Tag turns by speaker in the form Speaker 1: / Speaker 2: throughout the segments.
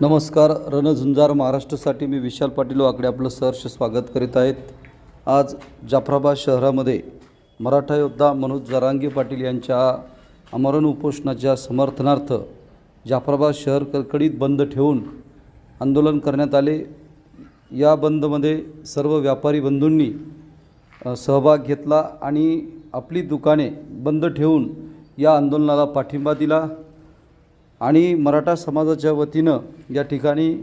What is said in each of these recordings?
Speaker 1: नमस्कार रणझुंजार महाराष्ट्रासाठी मी विशाल पाटील वाकडे आपलं सहर्ष स्वागत करीत आहेत. आज जाफराबाद शहरामध्ये मराठा योद्धा मनोज जरांगे पाटील यांच्या अमरण उपोषणाच्या समर्थनार्थ जाफराबाद शहर कडकडीत बंद ठेवून आंदोलन करण्यात आले. या बंदमध्ये सर्व व्यापारी बंधूंनी सहभाग घेतला आणि आपली दुकाने बंद ठेवून या आंदोलनाला पाठिंबा दिला. आणि मराठा समाजाच्या वतीनं या ठिकाणी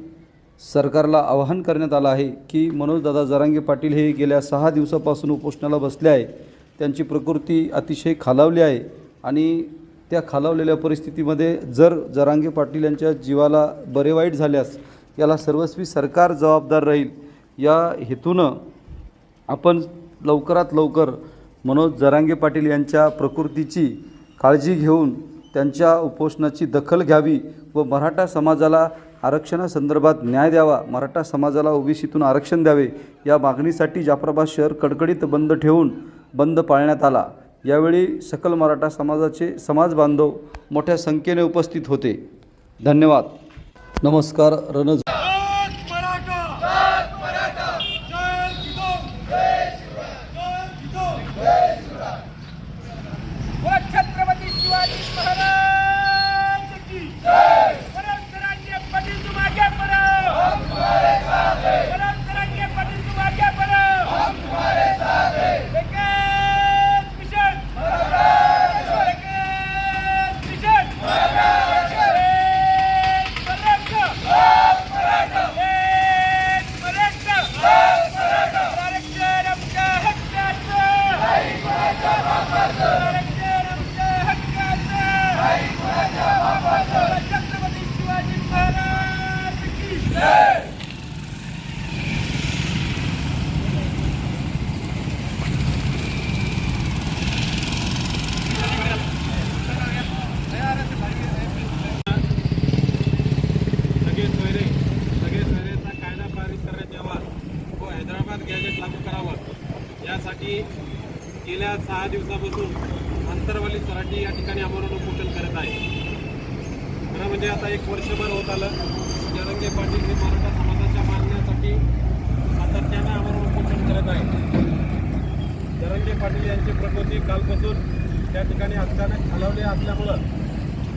Speaker 1: सरकारला आवाहन करण्यात आलं आहे की मनोजदादा जरांगे पाटील हे गेल्या सहा दिवसापासून उपोषणाला बसले आहे. त्यांची प्रकृती अतिशय खालावली आहे आणि त्या खालावलेल्या परिस्थितीमध्ये जर जरांगे पाटील यांच्या जीवाला बरे वाईट झाल्यास याला सर्वस्वी सरकार जबाबदार राहील या हेतूनं आपण लवकरात लवकर मनोज जरांगे पाटील यांच्या प्रकृतीची काळजी घेऊन त्यांच्या उपोषणाची दखल घ्यावी व मराठा समाजाला आरक्षणासंदर्भात न्याय द्यावा मराठा समाजाला ओबीसीतून आरक्षण द्यावे या मागणीसाठी जाफराबाद शहर कडकडीत बंद ठेवून बंद पाळण्यात आला. यावेळी सकल मराठा समाजाचे समाज बांधव मोठ्या संख्येने उपस्थित होते. धन्यवाद. नमस्कार रणज
Speaker 2: एक मराठा एक मराठा जय जिजाऊ जय जिजाऊ जय जिजाऊ छत्रपती शिवाजी महाराज की जय परंपराचे पाटील तुम आगे बढ़ो हम तुम्हारे साथ हैं परंपराचे पाटील तुम आगे बढ़ो हम तुम्हारे साथ हैं एक मिशन एक मिशन एक मराठा एक मराठा एक मराठा आरक्षण आमच्या हक्काचं आरक्षण आमच्या हक्काचं छत्रपती शिवाजी महाराज की जय
Speaker 3: सगळे सोयरे सगळे सोयरेचा कायदा पारित करण्यात यावा व हैदराबाद गॅजेट लागू करण्यासाठी गेल्या सहा दिवसापासून अंतरवाली सराठी या ठिकाणी आमरण उपोषण करत आहे. खरं म्हणजे आता एक वर्षभर होत आलं. जरंगे पाटील हे मराठा समाजाच्या मागण्यासाठी सातत्यानं आमरण उपोषण करत आहे जरंगे पाटील यांची प्रकृती कालपासून त्या ठिकाणी अचानक हलवले असल्यामुळं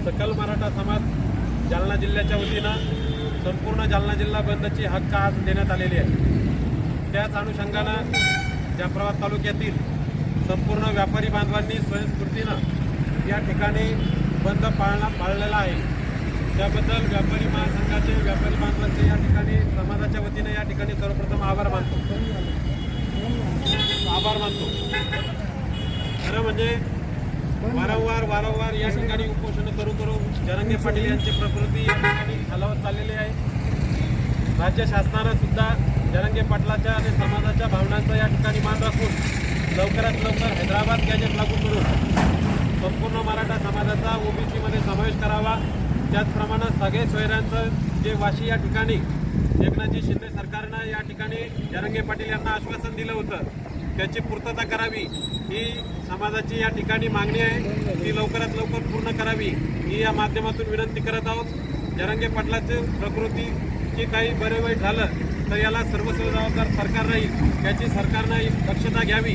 Speaker 3: सकल मराठा समाज जालना जिल्ह्याच्या वतीनं संपूर्ण जालना जिल्हा बंदची हक्क आज देण्यात आलेली आहे. त्याच अनुषंगानं जाफराबाद तालुक्यातील संपूर्ण व्यापारी बांधवांनी स्वयंस्फूर्तीनं या ठिकाणी बंद पाळणा पाळलेला आहे. त्याबद्दल व्यापारी महासंघाचे व्यापारी बांधवांचे या ठिकाणी समाजाच्या वतीने या ठिकाणी सर्वप्रथम आभार मानतो. आभार मानतो. खरं म्हणजे वारंवार वारंवार या ठिकाणी उपोषण करू करू जरंगे पाटील यांची प्रकृती या ठिकाणी खालावत चाललेली आहे. राज्य शासनानं सुद्धा जरंगे पाटलाच्या आणि समाजाच्या भावनांचा या ठिकाणी मान राखून लवकरात लवकर हैदराबाद गॅजेट लागू करून संपूर्ण मराठा समाजाचा ओबीसीमध्ये समावेश करावा. त्याचप्रमाणे सगळे सोयऱ्यांचं जे वाशी या ठिकाणी एकनाथजी शिंदे सरकारनं या ठिकाणी जरंगे पाटील यांना आश्वासन दिलं होतं त्याची पूर्तता करावी. ही समाजाची या ठिकाणी मागणी आहे. ती लवकरात लवकर पूर्ण करावी. ही या माध्यमातून विनंती करत आहोत. जरंगे पाटलाची प्रकृतीची काही बरे वाईट झालं तर याला सर्वस्व जबाबदार सरकार राहील याची सरकारनं दक्षता घ्यावी.